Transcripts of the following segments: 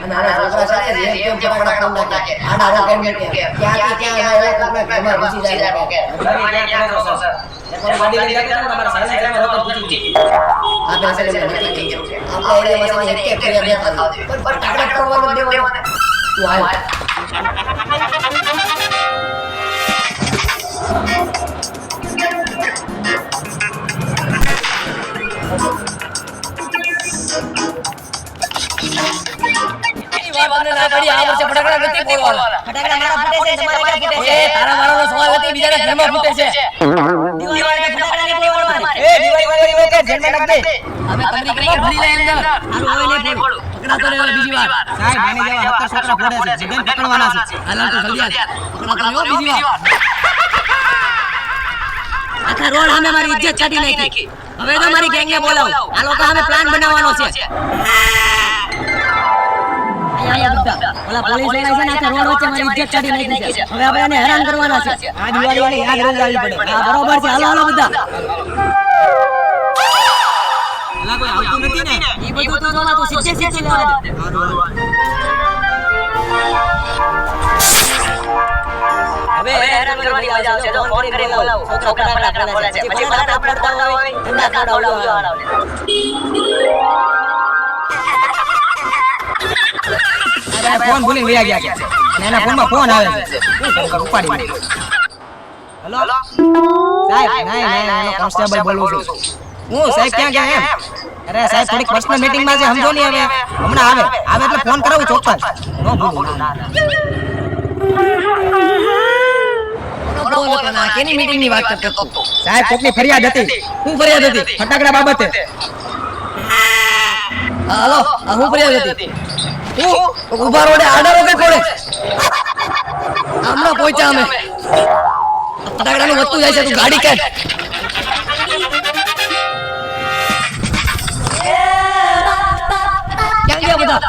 ને આના છોકરા છે ને કેમ કે એક બીજી વાર. પકડવાના છે હાલ હાલ તું જલ્દી આવ પકડાતો રહેવા બીજી વાર આખા રોડ સામે મારી ઇજ્જત કાઢી નાખી. હવે તો મારી ગેંગને બોલાવો. આ લોકો સામે પ્લાન બનાવવાનો છે. ઓલા પોલીસવાળા છે ને આખા રોડ વચ્ચે મારી ઇજ્જત કાઢી નાખી છે. હવે આપણે એને હેરાન કરવાના છે. આ દિવાળી વાળી યાદ રોજ પડે. હા બરોબર છે. હાલો હાલો બધા. કોઈ આવતું નથી ને? ઈ બધું તો જોલા તું સીધે સીધે લેવા દે. હવે હેરાન કરવાની મજા આવશે જો ફોન કરી બોલાવો છોકરા ફટાકડા ફોડે છે પછી ફટાકડા ફોડતા હોય ઠંડા ખાડા ઉડાવવા આ ફોન ભૂલીને વયા ગયા છે અને એના ફોનમાં ફોન આવે છે શું કરું ઉપાડી માંડી હેલો સાહેબ નહીં નહીં એનો કોન્સ્ટેબલ બોલું છું હું સાહેબ ક્યાં ગયા એમ અરે સાહેબ થોડીક પર્સનલ મીટિંગમાં છે સમજો નહીં હવે હમણાં આવે આવે એટલે ફોન કરાવું ચોક્કસ નો ભૂલું ના ના બોલ પણ આ કેની મીટિંગની વાત કરતો તું સાહેબ કોકની ફરિયાદ હતી? ફરિયાદ હતી? ફટાકડા બાબતે. હાલો હું ફરિયાદ હતી. હું ઊભા રોડે આડારો કઈ પડે હમણાં પહોંચ્યા અમે. ફટાકડાનું વધતું જાય છે તું ગાડી કે ક્યાં ગયા બધા?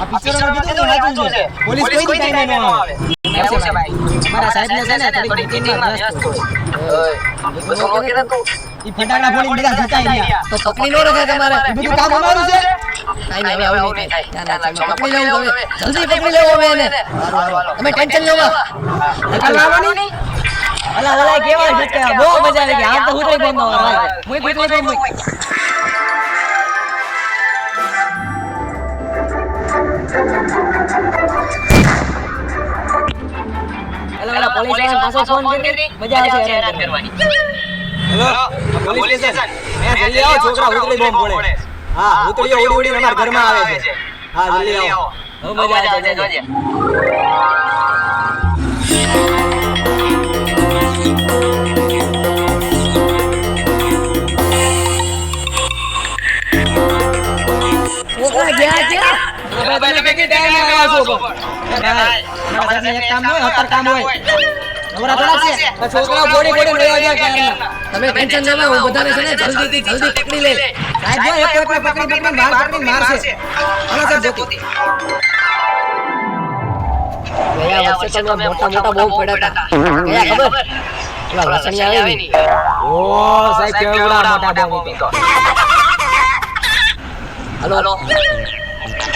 આ પિક્ચરોમાં કીધું ને વાંચું છે. પોલીસ કોઈ ટાઈમે ન આવે. એવું છે ભાઈ. મારા સાહેબને છે ને થોડીક મીટિંગમાં વ્યસ્ત હોય. ઈ ફટાકડા ફોડી બધા જતા રહ્યા. તો પકડી નો રહે તમારે. બધું કામ અમારું છે? કાઈ નહીં, આવું નહીં. થાય. પકડી લેવું તમે. જલ્દી પકડી લેવો હવે એને. તમે ટેન્શન લેવા નકલ લાવવાની અલા અલા કેવા છે બહુ મજા આવી ગઈ. આ તો હુતરી બોમ્બ મારવા હું હુતરી બોમ્બ અલા પોલીસ પાછો ફોન કરી મજા આવશે હેરાન કરવાની હેલો પોલીસ સ્ટેશન મેં જલ્દી આવો છોકરા ઉતરી બોમ્બ પડે. હા ઉતરીઓ ઉડી ઉડીને અમારા ઘરમાં આવે છે. હા જલ્દી આવો. બહુ મજા આવશે જોજે છોકરા ગયા ગયા? હવે તમે કેટલી ટાઈમ આવ્યા છો પણ એક કામ હોય હતર કામ હોય નવરા થોડા છે તો બોડી બોડી લઈ આવ્યા તમે ટેન્શન ન હું બધાને છે ને જલ્દીથી જલ્દી પકડી લે સાહેબ જો એક એકને પકડી પકડી બહાર પકડી મારશે હાલો સાહેબ જોતી ગયા વર્ષે તમે મોટા મોટા બહુ પડ્યા હતા ગયા ખબર ઓલા વાસણિયા આવે ને ઓ સાહેબ કેવડા મોટા બોમ્બ તો હલો હલો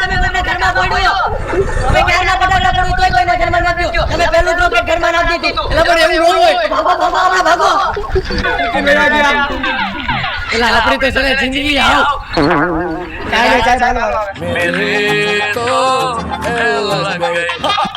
તમે મને ઘરમાં ફોડ્યો. ગયો. તમે પહેલું રોકેટ ઘરમાં નાખી દીધું. એટલે પણ એવું હોય. ભાગો ભાગો હમણાં ભાગો. એટલે આપણી તો સરે જિંદગી આવ. ચાલો ચાલો મેરે તો એલસ